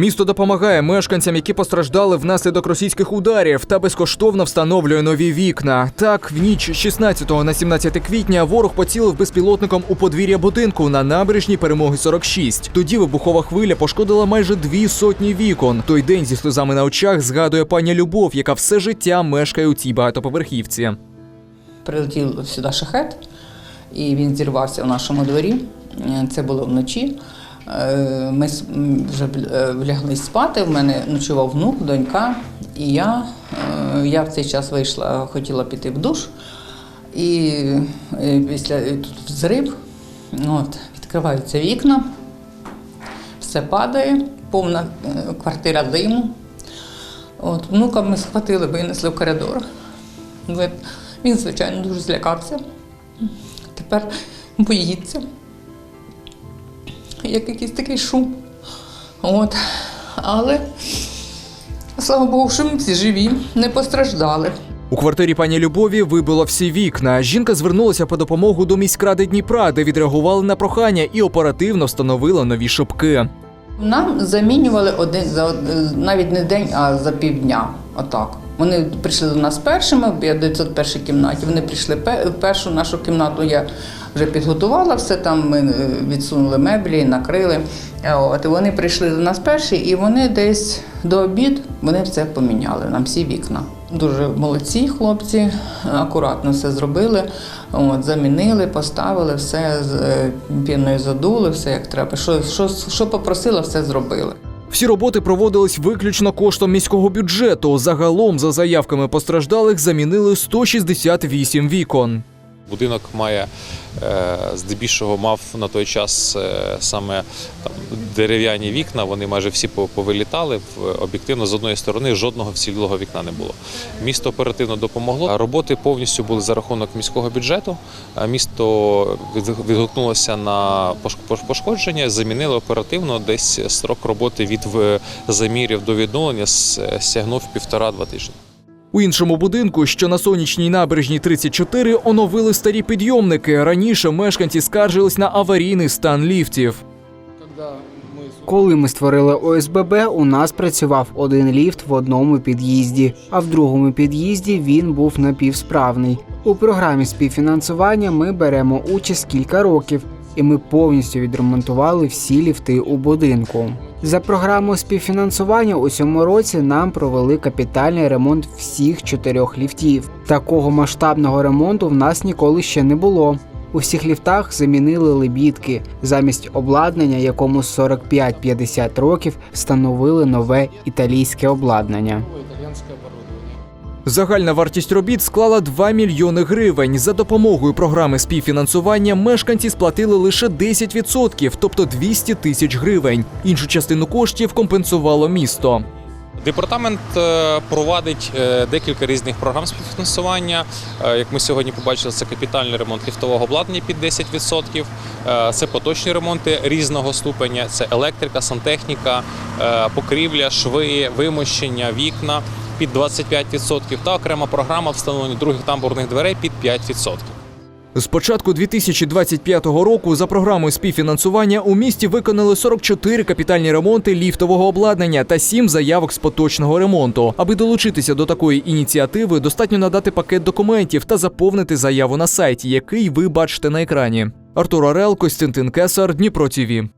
Місто допомагає мешканцям, які постраждали внаслідок російських ударів, та безкоштовно встановлює нові вікна. Так, в ніч з 16 на 17 квітня ворог поцілив безпілотником у подвір'я будинку на набережній перемоги 46. Тоді вибухова хвиля пошкодила майже дві сотні вікон. Той день зі сльозами на очах згадує пані Любов, яка все життя мешкає у цій багатоповерхівці. Прилетів сюди шахет, і він зірвався в нашому дворі. Е, Це було вночі. Е, Ми вже е, влягли спати. В мене ночував внук, донька, і я, е, я в цей час вийшла, хотіла піти в душ. І після тут взрив, от, відкриваються вікна, все падає, повна квартира диму. От, внука ми схватили, винесли в коридор. Він, звичайно, дуже злякався. Тепер боїться. Як якийсь такий шум. От. Але слава Богу, що ми всі живі, не постраждали. У квартирі пані Любові вибило всі вікна. Жінка звернулася по допомогу до міськради Дніпра, де відреагували на прохання і оперативно встановила нові шибки. Нам замінювали один за од- навіть не день, а за півдня. Отак. Вони прийшли до нас першими, я в 901 кімнаті. Вони прийшли першу нашу кімнату. Я вже підготувала все там. Ми е, відсунули меблі, накрили. Е, От вони прийшли до нас перші, і вони десь до обід вони все поміняли. Нам всі вікна. Дуже молодці хлопці, акуратно все зробили. От, замінили, поставили все з е, піною задули, все як треба. Що, що, що попросила, все зробили. Всі роботи проводились виключно коштом міського бюджету. Загалом, за заявками постраждалих, замінили 168 вікон. Будинок має е, здебільшого мав на той час е, саме там, дерев'яні вікна. Вони майже всі повилітали. Об'єктивно, з одної сторони, жодного вцілілого вікна не було. Місто оперативно допомогло. Роботи повністю були за рахунок міського бюджету. Місто відгукнулося на пош- пош- пошкодження, замінили оперативно. Десь строк роботи від замірів до відновлення с- сягнув півтора-два тижні. У іншому будинку, що на сонячній набережній 34, оновили старі підйомники. Раніше мешканці скаржились на аварійний стан ліфтів. Коли ми створили ОСББ, у нас працював один ліфт в одному під'їзді, а в другому під'їзді він був напівсправний. У програмі співфінансування ми беремо участь кілька років, і ми повністю відремонтували всі ліфти у будинку. За програмою співфінансування у цьому році нам провели капітальний ремонт всіх чотирьох ліфтів. Такого масштабного ремонту в нас ніколи ще не було. У всіх ліфтах замінили лебідки. Замість обладнання, якому 45-50 років, встановили нове італійське обладнання. Загальна вартість робіт склала 2 мільйони гривень. За допомогою програми співфінансування мешканці сплатили лише 10%, тобто 200 тисяч гривень. Іншу частину коштів компенсувало місто. Департамент е, провадить е, декілька різних програм співфінансування. Е, Як ми сьогодні побачили, це капітальний ремонт ліфтового обладнання під 10%, е, це поточні ремонти різного ступеня, це електрика, сантехніка, покрівля, шви, вимощення, вікна під 25% та окрема програма встановлення других тамбурних дверей під 5%. З початку 2025 року за програмою співфінансування у місті виконали 44 капітальні ремонти ліфтового обладнання та 7 заявок з поточного ремонту. Аби долучитися до такої ініціативи, достатньо надати пакет документів та заповнити заяву на сайті, який ви бачите на екрані. Артур Орел, Костянтин Кесар, Дніпро ТІВІ.